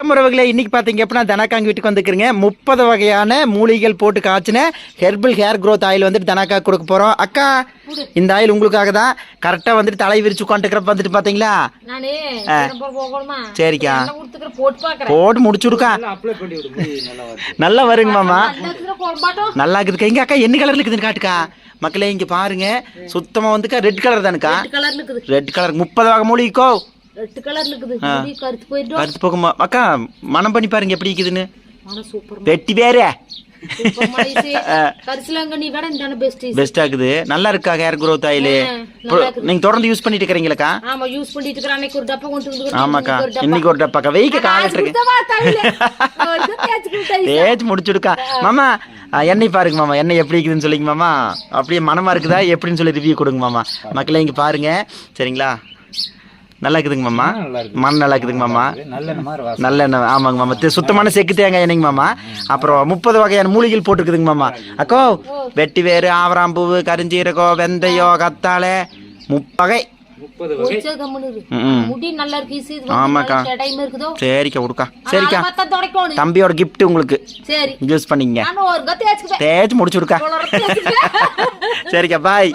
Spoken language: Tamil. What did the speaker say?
முறவுகளே இன்னைக்கு பார்த்தீங்க அப்படின்னா தனாக்காங்க வீட்டுக்கு வந்துக்கிறீங்க முப்பது வகையான மூலிகைகள் போட்டு காய்ச்சின ஹெர்பல் ஹேர் growth ஆயில் வந்துட்டு தனாக்கா கொடுக்க போகிறோம் அக்கா இந்த ஆயில் உங்களுக்காக தான். கரெக்டாக வந்துட்டு தலை விரிச்சு உட்காந்துக்கிறப்ப வந்துட்டு பார்த்தீங்களா சரிக்கா. போட்டு முடிச்சுடுக்கா. நல்லா வருங்க மாமா. நல்லா இருக்குதுக்கா எங்க அக்கா என்ன கலர்ல இருக்குதுன்னு காட்டுக்கா. மக்களே இங்க பாருங்க. சுத்தமா வந்துக்கா ரெட் கலர் தானுக்கா. ரெட் கலர்ல இருக்குது. ரெட் கலர் முப்பது வகை மூலிகைக்கோ. ரெட் கலர்ல இருக்குது. கருத்து போயிடும் கருத்து போகுமா அக்கா மனம் பண்ணி பாருங்க எப்படி இருக்குதுன்னு. வெட்டி வேற. பெஸ்ட் பெஸ்டா இருக்குது. நல்லா இருக்கா ஹேர் growth ஆயில். நீங்க தொடர்ந்து யூஸ் பண்ணிட்டு இருக்கிறீங்களாக்கா ஆமா யூஸ் பண்ணிட்டு இருக்கிற அன்னைக்கு ஒரு டப்பா கொண்டு வந்து ஆமாக்கா இன்னைக்கு ஒரு டப்பாக்கா வெயிக்க காலட்டு இருக்கு தேய்ச்சி முடிச்சுடுக்கா. மாமா எண்ணெய் பாருங்க மாமா. எண்ணெய் எப்படி இருக்குதுன்னு சொல்லிங்க மாமா. அப்படியே மனமா இருக்குதா? எப்படின்னு சொல்லி ரிவ்யூ கொடுங்க மாமா. மக்களே இங்க பாருங்க. சரிங்களா? நல்லா இருக்குதுங்க மாமா. மண் நல்லா இருக்குதுங்க மாமா. நல்ல எண்ணெய் ஆமாங்க மாமா. சுத்தமான செக்கு தேங்காய் எண்ணெய்ங்க மாமா. அப்புறம் முப்பது வகையான மூலிகைகள் போட்டுருக்குதுங்க மாமா. அக்கோ வெட்டி வேறு ஆவராம்பூவு கருஞ்சீரகம் வெந்தயம் கத்தாழை முப்பகை. ம். முடி நல்லா இருக்கு ஈஸி ஆமாக்கா. சரிக்கா கொடுக்கா சரிக்கா. தம்பியோட gift உங்களுக்கு. சரி. யூஸ் பண்ணிங்க தேய்ச்சி முடிச்சு விடுக்கா சரிக்கா பாய்